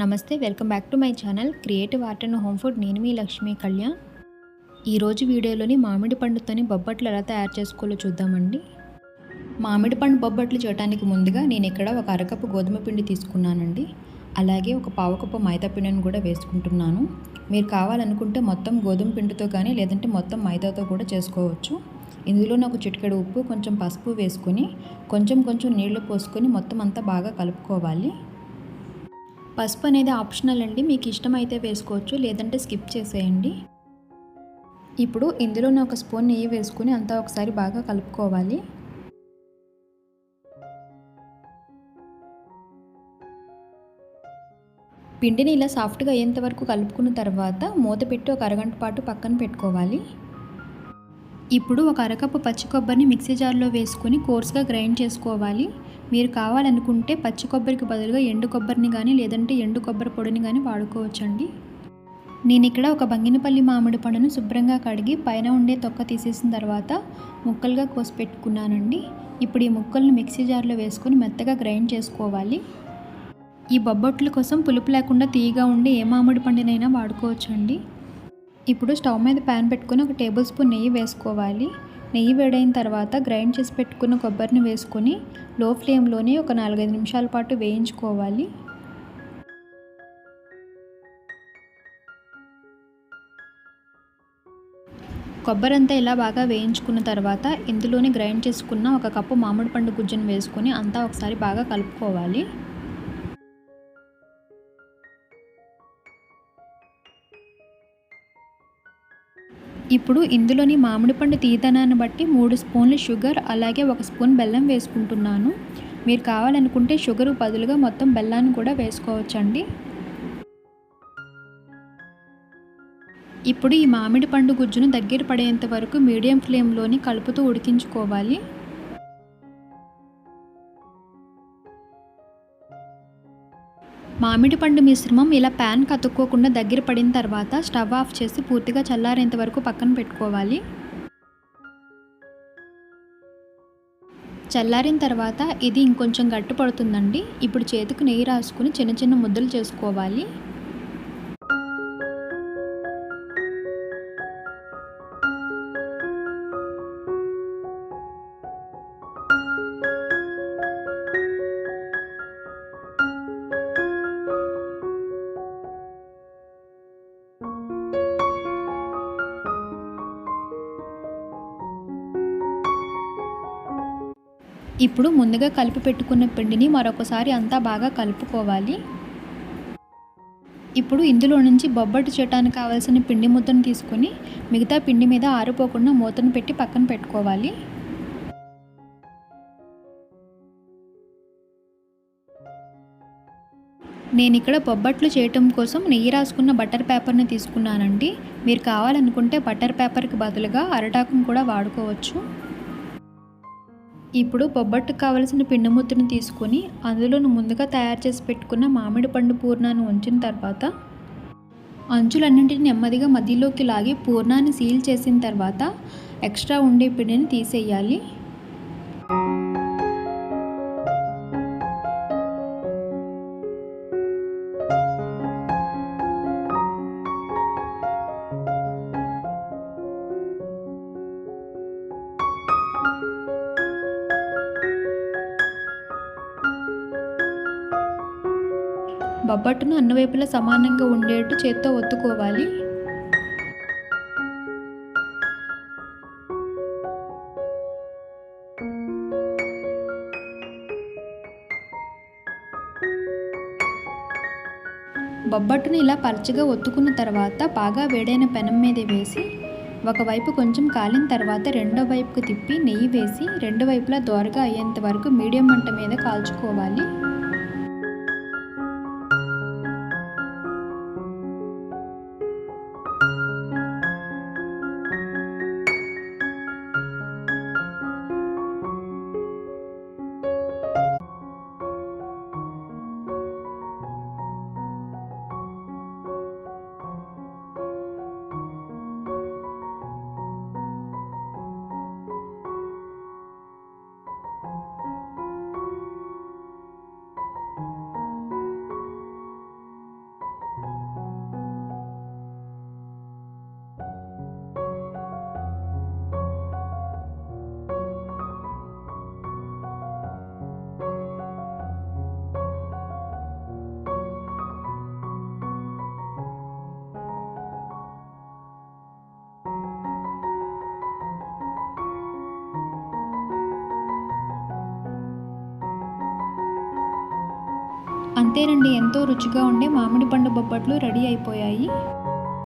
నమస్తే welcome back to my channel creative art and home food. నేను మీ లక్ష్మీ కళ్యాణ్. ఈరోజు వీడియోలోని మామిడి పండుతోని బొబ్బట్లు ఎలా తయారు చేసుకోవాలో చూద్దామండి. మామిడి పండు బొబ్బట్లు చేయడానికి ముందుగా నేను ఇక్కడ ఒక అరకప్పు గోధుమ పిండి తీసుకున్నానండి. అలాగే ఒక పావు కప్పు మైదా పిండిని కూడా వేసుకుంటున్నాను. మీరు కావాలనుకుంటే మొత్తం గోధుమ పిండితో కానీ లేదంటే మొత్తం మైదాతో కూడా చేసుకోవచ్చు. ఇందులో నాకు చిటికెడు ఉప్పు కొంచెం పసుపు వేసుకొని కొంచెం కొంచెం నీళ్ళు పోసుకొని మొత్తం అంతా బాగా కలుపుకోవాలి. పసుపు అనేది ఆప్షనల్ అండి. మీకు ఇష్టమైతే వేసుకోవచ్చు లేదంటే స్కిప్ చేసేయండి. ఇప్పుడు ఇందులోనే ఒక స్పూన్ నెయ్యి వేసుకుని అంతా ఒకసారి బాగా కలుపుకోవాలి. పిండిని ఇలా సాఫ్ట్గా అయ్యేంత వరకు కలుపుకున్న తర్వాత మూత పెట్టి ఒక అరగంట పాటు పక్కన పెట్టుకోవాలి. ఇప్పుడు ఒక అరకప్పు పచ్చి కొబ్బరిని మిక్సీ జార్లో వేసుకొని కోర్స్గా గ్రైండ్ చేసుకోవాలి. మీరు కావాలనుకుంటే పచ్చి కొబ్బరికి బదులుగా ఎండు కొబ్బరిని కానీ లేదంటే ఎండు కొబ్బరి పొడిని కానీ వాడుకోవచ్చండి. నేను ఇక్కడ ఒక బంగినపల్లి మామిడి పండును శుభ్రంగా కడిగి పైన ఉండే తొక్క తీసేసిన తర్వాత ముక్కలుగా కోసి పెట్టుకున్నానండి. ఇప్పుడు ఈ ముక్కలను మిక్సీ జార్లో వేసుకొని మెత్తగా గ్రైండ్ చేసుకోవాలి. ఈ బొబ్బొట్ల కోసం పులుపు లేకుండా తీయగా ఉండి ఏ మామిడి పండునైనా వాడుకోవచ్చండి. ఇప్పుడు స్టవ్ మీద ప్యాన్ పెట్టుకుని ఒక టేబుల్ స్పూన్ నెయ్యి వేసుకోవాలి. నెయ్యి వేడైన తర్వాత గ్రైండ్ చేసి పెట్టుకున్న కొబ్బరిని వేసుకొని లో ఫ్లేమ్లోనే ఒక నాలుగైదు నిమిషాల పాటు వేయించుకోవాలి. కొబ్బరి అంతా ఇలా బాగా వేయించుకున్న తర్వాత ఇందులోనే గ్రైండ్ చేసుకున్న ఒక కప్పు మామిడి పండు గుజ్జును వేసుకొని అంతా ఒకసారి బాగా కలుపుకోవాలి. ఇప్పుడు ఇందులోని మామిడి పండు తీతనాన్ని బట్టి మూడు స్పూన్లు షుగర్ అలాగే ఒక స్పూన్ బెల్లం వేసుకుంటున్నాను. మీరు కావాలనుకుంటే షుగరు బదులుగా మొత్తం బెల్లాన్ని కూడా వేసుకోవచ్చండి. ఇప్పుడు ఈ మామిడి పండు గుజ్జును దగ్గర పడేంత వరకు మీడియం ఫ్లేమ్లోని కలుపుతూ ఉడికించుకోవాలి. మామిడి పండు మిశ్రమం ఇలా ప్యాన్ కతుక్కోకుండా దగ్గర పడిన తర్వాత స్టవ్ ఆఫ్ చేసి పూర్తిగా చల్లారేంత వరకు పక్కన పెట్టుకోవాలి. చల్లారిన తర్వాత ఇది ఇంకొంచెం గట్టి పడుతుందండి. ఇప్పుడు చేతికి నెయ్యి రాసుకుని చిన్న చిన్న ముద్దలు చేసుకోవాలి. ఇప్పుడు ముందుగా కలిపి పెట్టుకున్న పిండిని మరొకసారి అంతా బాగా కలుపుకోవాలి. ఇప్పుడు ఇందులో నుంచి బొబ్బట్టు చేయడానికి కావాల్సిన పిండి ముద్దను తీసుకొని మిగతా పిండి మీద ఆరిపోకుండా మూతను పెట్టి పక్కన పెట్టుకోవాలి. నేను ఇక్కడ బొబ్బట్లు చేయటం కోసం నెయ్యి రాసుకున్న బటర్ పేపర్ని తీసుకున్నానండి. మీరు కావాలనుకుంటే బటర్ పేపర్కి బదులుగా అరటాకును కూడా వాడుకోవచ్చు. ఇప్పుడు బొబ్బట్టుకు కావలసిన పిండి తీసుకొని అందులో ముందుగా తయారు చేసి పెట్టుకున్న మామిడి పండు పూర్ణాన్ని ఉంచిన తర్వాత అంచులన్నింటిని నెమ్మదిగా మధ్యలోకి లాగి పూర్ణాన్ని సీల్ చేసిన తర్వాత ఎక్స్ట్రా ఉండే పిండిని తీసేయాలి. బొబ్బట్టును అన్ని వైపులా సమానంగా ఉండేట్టు చేత్తో ఒత్తుకోవాలి. బొబ్బట్టును ఇలా పరచగా ఒత్తుకున్న తర్వాత బాగా వేడైన పెనం మీద వేసి ఒకవైపు కొంచెం కాలిన తర్వాత రెండో వైపుకు తిప్పి నెయ్యి వేసి రెండు వైపులా దోరగా అయ్యేంత వరకు మీడియం మంట మీద కాల్చుకోవాలి. అంతేనండి ఎంతో రుచిగా ఉండే మామిడి పండు బొబ్బట్లు రెడీ అయిపోయాయి.